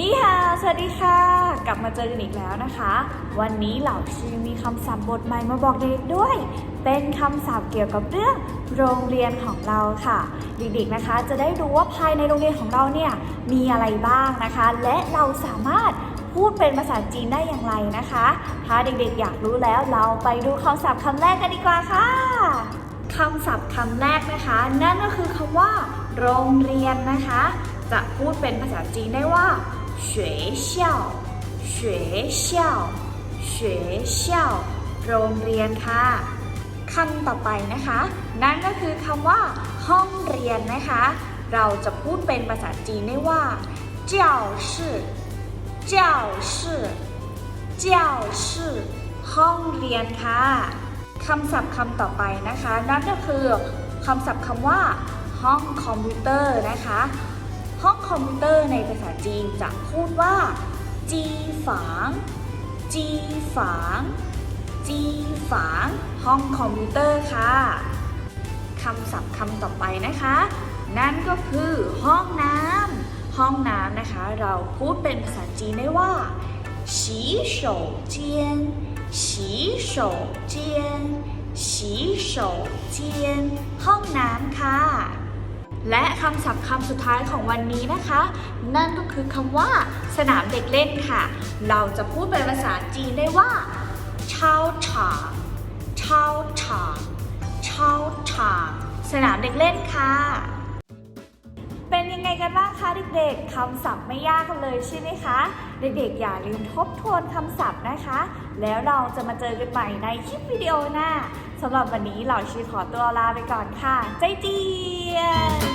นี่ค่ะ สวัสดีค่ะ กลับมาเจอกันอีกแล้วนะคะ วันนี้เหล่าชีมีคำศัพท์บทใหม่มาบอกเด็กด้วย เป็นคำศัพท์เกี่ยวกับเรื่องโรงเรียนของเราค่ะ เด็กๆนะคะ จะได้รู้ว่าภายในโรงเรียนของเราเนี่ยมีอะไรบ้างนะคะ และเราสามารถพูดเป็นภาษาจีนได้อย่างไรนะคะ ถ้าเด็กๆอยากรู้แล้วเราไปดูคำศัพท์คำแรกกันดีกว่าค่ะคำศัพท์คำแรกนะคะ นั่นก็คือคำว่า โรงเรียนนะคะ จะพูดเป็นภาษาจีนได้ว่า 学校学校学校โรงเรียนค่ะคำต่อไปนะคะ นั่นก็คือคำว่า ห้องเรียนนะคะ เราจะพูดเป็นภาษาจีนได้ว่า教室教室教室ห้องเรียนค่ะคำศัพท์คำต่อไปนะคะ นั่นก็คือคำศัพท์คำว่า ห้องคอมพิวเตอร์นะคะ ห้องคอมพิวเตอร์ในภาษาจีนจะพูดว่า จีฝาง จีฝาง จีฝาง ห้องคอมพิวเตอร์ค่ะคำศัพท์คำต่อไปนะคะ นั่นก็คือห้องน้ำห้องน้ำนะคะ เราพูดเป็นภาษาจีนได้ว่าฉีโฉเจียนฉีโฉเจียนฉีโฉเจียนห้องน้ำค่ะ และคำศัพท์คำสุดท้ายของวันนี้นะคะ นั่นก็คือคำว่า สนามเด็กเล่นค่ะ เราจะพูดเป็นภาษาจีนได้ว่าเช่าฉางเช่าฉางเช่าฉางสนามเด็กเล่นค่ะ เป็นยังไงกันบ้างคะเด็กๆคำศัพท์ไม่ยากกันเลยใช่ไหมคะ เด็กๆอย่าลืมทบทวนคำศัพท์นะคะ แล้วเราจะมาเจอกันใหม่ในคลิปวิดีโอหน้าสำหรับวันนี้เหล่าชีขอตัวลาไปก่อนค่ะ ใจเจียน